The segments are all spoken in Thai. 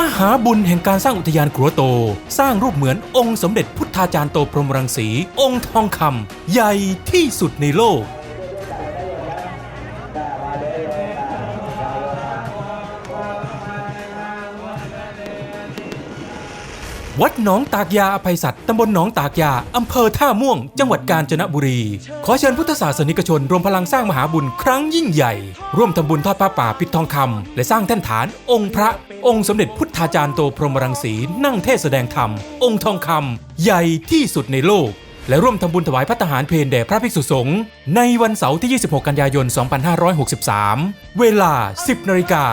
มหาบุญแห่งการสร้างอุทยานครัวโต สร้างรูปเหมือนองค์สมเด็จพุทธาจารย์โตพรหมรังสี องค์ทองคำใหญ่ที่สุดในโลก วัดหนองตากยาอภัยสัตว์ตำบลหนองตากยาอำเภอท่าม่วง จังหวัดกาญจนบุรี ขอเชิญพุทธศาสนิกชนรวมพลังสร้างมหาบุญครั้งยิ่งใหญ่ ร่วมทำบุญทอดผ้าป่าปิดทองคำและสร้างแท่นฐานองค์พระองค์สมเด็จพุทธาจารย์โตพรหมรังสีนั่งเทศแสดงธรรม องค์ทองคำใหญ่ที่สุดในโลก และร่วมทำบุญถวายพระทหารเพลแด่พระภิกษุสงฆ์ในวันเสาร์ที่ 26 กันยายน 2563 เวลา 10นาฬิกา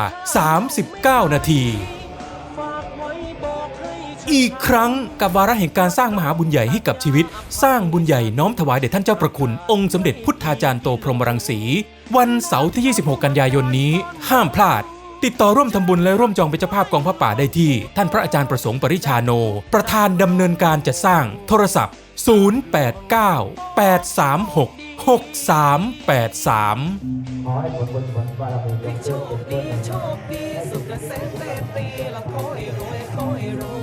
39 นาทีอีกครั้งกับวาระแห่งการสร้างมหาบุญใหญ่ให้กับชีวิต สร้างบุญใหญ่น้อมถวายแด่ท่านเจ้าประคุณ องค์สมเด็จพุทธาจารย์โตพรหมรังสี วันเสาร์ที่ 26 กันยายนนี้ ห้ามพลาด ติดต่อร่วมทำบุญและร่วมจองเป็นเจ้าภาพกองพระป่าได้ที่ ท่านพระอาจารย์ประสงค์ปริชาโน ประธานดำเนินการจัดสร้างโทรศัพท์ 089 836 6383 ขอให้ผลบุญผลบารมีจงเกิดเป็นต้นโชคดีสุขเกษมเศรษฐีละขอให้รวยขอให้รวย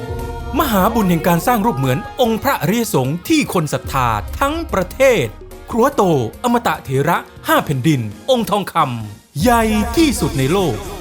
มหาบุญแห่งการสร้างรูปเหมือนองค์พระอริยสงฆ์ที่คนศรัทธาทั้งประเทศ ครัวโต อมตะเถระห้าแผ่นดิน องค์ทองคำใหญ่ที่สุดในโลก